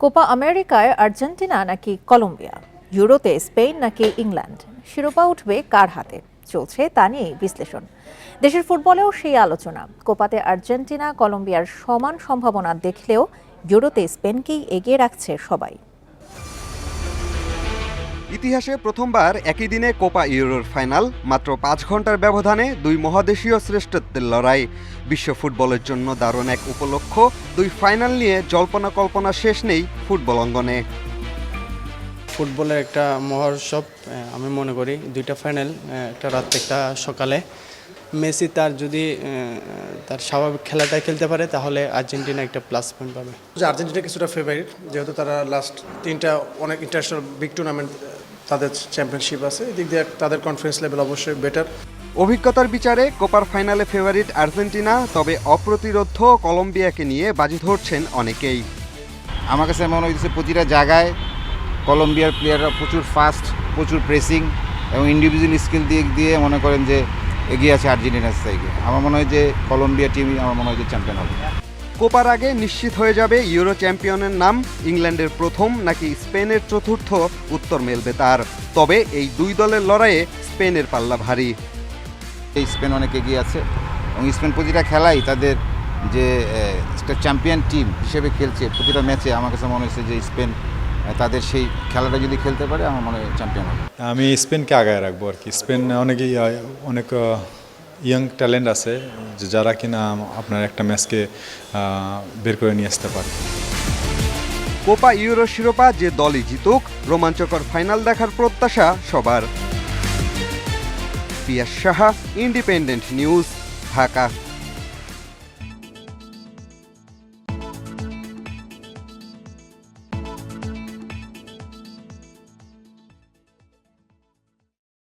Copa আমেরিকায় Argentina নাকি Colombia? ইউরোতে স্পেন নাকি ইংল্যান্ড? শিরোপা উঠবে কার হাতে? চলছে তা নিয়েই বিশ্লেষণ। দেশের ফুটবলেও সেই আলোচনা। কোপাতে আর্জেন্টিনা কলম্বিয়ার সমান সম্ভাবনা দেখলেও ইউরোতে স্পেনকেই এগিয়ে রাখছে সবাই। ইতিহাসে প্রথমবার একই দিনে কোপা ইউরোর ফাইনাল, মাত্র পাঁচ ঘণ্টার ব্যবধানে দুই মহাদেশীয় শ্রেষ্ঠত্বের লড়াই। বিশ্ব ফুটবলের জন্য দারুণ এক উপলক্ষ দুই ফাইনাল নিয়ে জল্পনা কল্পনা শেষ নেই ফুটবল অঙ্গনে। ফুটবলের একটা মহোৎসব আমি মনে করি দুইটা ফাইনাল একটা রাত, একটা সকালে। মেসি তার যদি তার স্বাভাবিক খেলাটা খেলতে পারে তাহলে আর্জেন্টিনা একটা প্লাস পয়েন্ট পাবে। যে আর্জেন্টিনা কিছুটা ফেভারিট যেহেতু তারা লাস্ট তিনটা অনেক ইন্টারন্যাশনাল বিগ টুর্নামেন্ট তাদের চ্যাম্পিয়নশিপ আছে এদিক দিয়ে তাদের কনফিডেন্স লেভেল অবশ্যই বেটার অভিজ্ঞতার বিচারে কোপার ফাইনালে ফেভারিট আর্জেন্টিনা তবে অপ্রতিরোধ্য কলম্বিয়াকে নিয়ে বাজি ধরছেন অনেকেই। আমার কাছে মনে হয়েছে প্রতিটা জায়গায় কলম্বিয়ার প্লেয়াররা প্রচুর ফাস্ট প্রচুর প্রেসিং এবং ইন্ডিভিজুয়াল স্কিল দিয়ে দিয়ে মনে করেন যে এগিয়ে আছে আর্জেন্টিনার থেকে আমার মনে হয় যে কলম্বিয়া টিমই আমার মনে হয় যে চ্যাম্পিয়ন হবে। কোপার আগে নিশ্চিত হয়ে যাবে ইউরো চ্যাম্পিয়নের নাম ইংল্যান্ডের প্রথম নাকি স্পেনের চতুর্থ উত্তর মেলবে তার। তবে এই দুই দলের লড়াইয়ে স্পেনের পাল্লা ভারী। এই স্পেন অনেক এগিয়ে আছে এবং স্পেন প্রতিটা খেলাই তাদের যে একটা চ্যাম্পিয়ন টিম হিসেবে খেলছে। প্রতিটা ম্যাচে আমার কাছে মনে হয়েছে যে স্পেন তাদের সেই খেলাটা যদি খেলতে পারে আমার মনে হয় চ্যাম্পিয়ন হবে। আমি স্পেনকে আগায় রাখব আর কি। স্পেন অনেকেই অনেক ইয়াং ট্যালেন্ট আছে যে যারা কিনা আপনার একটা ম্যাচকে বের করে নিয়ে আসতে পারে। কোপা ইউরো শিরোপা যে দলই জিতুক রোমাঞ্চকর ফাইনাল দেখার প্রত্যাশা সবার। Piyas Saha independent news Dhaka.